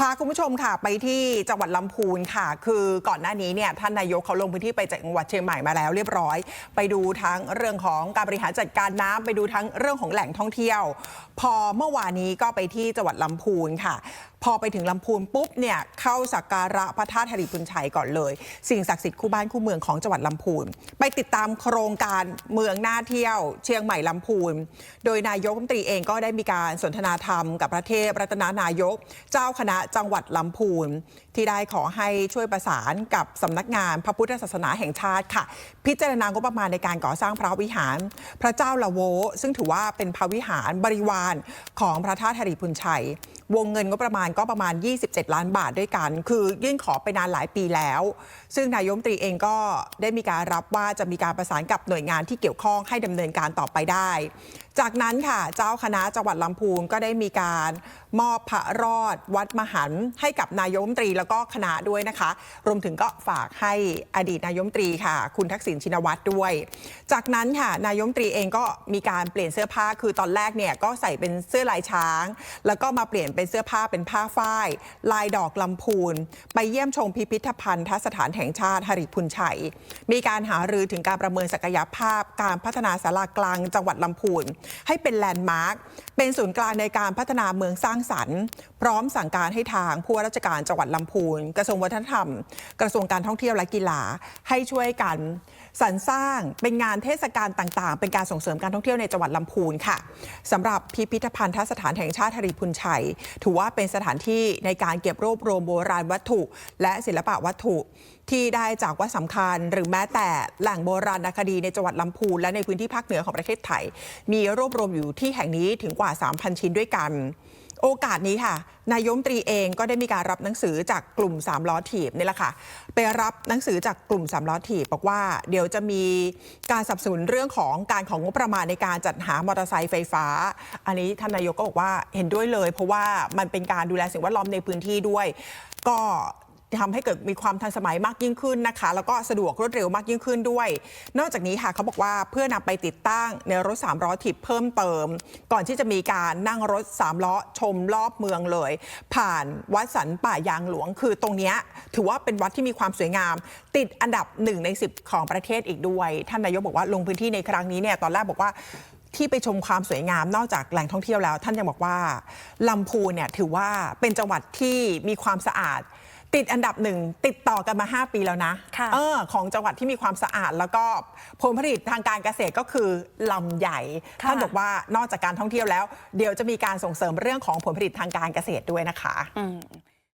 พาคุณผู้ชมค่ะไปที่จังหวัดลำพูนค่ะ คือก่อนหน้านี้เนี่ยท่านนายกเขาลงพื้นที่ไปจังหวัดเชียงใหม่มาแล้วเรียบร้อย ไปดูทั้งเรื่องของการบริหารจัดการน้ำไปดูทั้งเรื่องของแหล่งท่องเที่ยว พอเมื่อวานนี้ก็ไปที่จังหวัดลำพูนค่ะ พอไปถึงลำพูนปุ๊บเนี่ยเข้าสักการะพระธาตุหริพุนชัยก่อนเลย สิ่งศักดิ์สิทธิ์คู่บ้านคู่เมืองของจังหวัดลำพูน ไปติดตามโครงการเมืองน่าเที่ยว เชียงใหม่ลำพูน โดยนายกรัฐมนตรีเองก็ได้มีการสนทนาธรรมกับพระเทพรัตนานายก เจ้าคณะจังหวัดลำพูน ที่ได้ขอให้ช่วยประสานกับสำนักงานพระพุทธศาสนาแห่งชาติค่ะ พิจารณางบประมาณในการก่อสร้างพระวิหาร พระเจ้าละโว ซึ่งถือว่าเป็นพระวิหารบริวารของพระธาตุหริพุนชัยวงเงินงบประมาณก็ประมาณ 27 ล้านบาทด้วยกัน คือยื่นขอไปนานหลายปีแล้ว ซึ่งนายมตรีเองก็ได้มีการรับว่าจะมีการประสานกับหน่วยงานที่เกี่ยวข้องให้ดำเนินการต่อไปได้ จากนั้นค่ะเจ้าคณะจังหวัดลำพูนก็ได้มีการมอบพระรอดวัดมหันต์ให้กับนายมตรีแล้วก็คณะด้วยนะคะ รวมถึงก็ฝากให้อดีตนายมตรีค่ะ คุณทักษิณชินวัตรด้วย จากนั้นค่ะนายมตรีเองก็มีการเปลี่ยนเสื้อผ้าคือตอนแรกเนี่ยก็ใส่เป็นเสื้อลายช้าง แล้วก็มาเปลี่ยนเป็นเสื้อผ้าเป็นผ้าฝ้าย ลายดอกลำพูน ไปเยี่ยมชมพิพิธภัณฑ์ทสถานแห่งชาติหริพุนชัย มีการหารือถึงการประเมินศักยภาพ การพัฒนาศาลากลางจังหวัดลำพูนให้เป็นแลนด์มาร์คเป็นศูนย์กลางในการพัฒนาเมืองสร้างสรรค์ พร้อมสั่งการให้ทางผู้ว่าราชการจังหวัดลำพูน กระทรวงวัฒนธรรม กระทรวงการท่องเที่ยวและกีฬาให้ช่วยกันสรรสร้างเป็นงานเทศกาลต่างๆ เป็นการส่งเสริมการท่องเที่ยวในจังหวัดลำพูนค่ะสำหรับพิพิธภัณฑสถานแห่งชาติหริพุนชัย ถือว่าเป็นสถานที่ในการเก็บรวบรวมโบราณวัตถุ และศิลปะวัตถุที่ได้จากวัดสำคัญ หรือแม้แต่แหล่งโบราณคดีในจังหวัดลำพูนและในพื้นที่ภาคเหนือของประเทศไทย มีรวบรวมอยู่ที่แห่งนี้ถึงกว่า 3,000 ชิ้นด้วยกัน โอกาสนี้ค่ะ นายมตรีเองก็ได้มีการรับหนังสือจากกลุ่ม3ล้อถีบนี่แหละค่ะ ไปรับหนังสือจากกลุ่ม3ล้อถีบบอกว่าเดี๋ยวจะมีการสนับสนุนเรื่องของการของงบประมาณในการจัดหามอเตอร์ไซค์ไฟฟ้า อันนี้ท่านนายกก็บอกว่าเห็นด้วยเลย เพราะว่ามันเป็นการดูแลสิ่งแวดล้อมในพื้นที่ด้วย ก็ ทำให้เกิดมีความทันสมัยมากยิ่งขึ้นนะคะ แล้วก็สะดวกรวดเร็วมากยิ่งขึ้นด้วย นอกจากนี้ค่ะเขาบอกว่าเพื่อนำไปติดตั้งในรถ3ล้อถีบเพิ่มเติม ก่อนที่จะมีการนั่งรถ3ล้อชมรอบเมืองเลย ผ่านวัดสันป่ายางหลวง คือตรงนี้ถือว่าเป็นวัดที่มีความสวยงาม ติดอันดับ1ใน10 ของประเทศอีกด้วย ท่านนายกบอกว่าลงพื้นที่ในครั้งนี้เนี่ยตอนแรกบอกว่าที่ไปชมความสวยงามนอกจากแหล่งท่องเที่ยวแล้ว ท่านยังบอกว่าลำพูนเนี่ยถือว่าเป็นจังหวัดที่มีความสะอาด ติดอันดับหนึ่งติดต่อกันมา 5 ปีแล้วนะค่ะเออของจังหวัดที่มีความสะอาด แล้วก็ผลผลิตทางการเกษตรก็คือลำใหญ่ค่ะท่านบอกว่านอกจากการท่องเที่ยวแล้ว เดี๋ยวจะมีการส่งเสริมเรื่องของผลผลิตทางการเกษตรด้วยนะคะอืม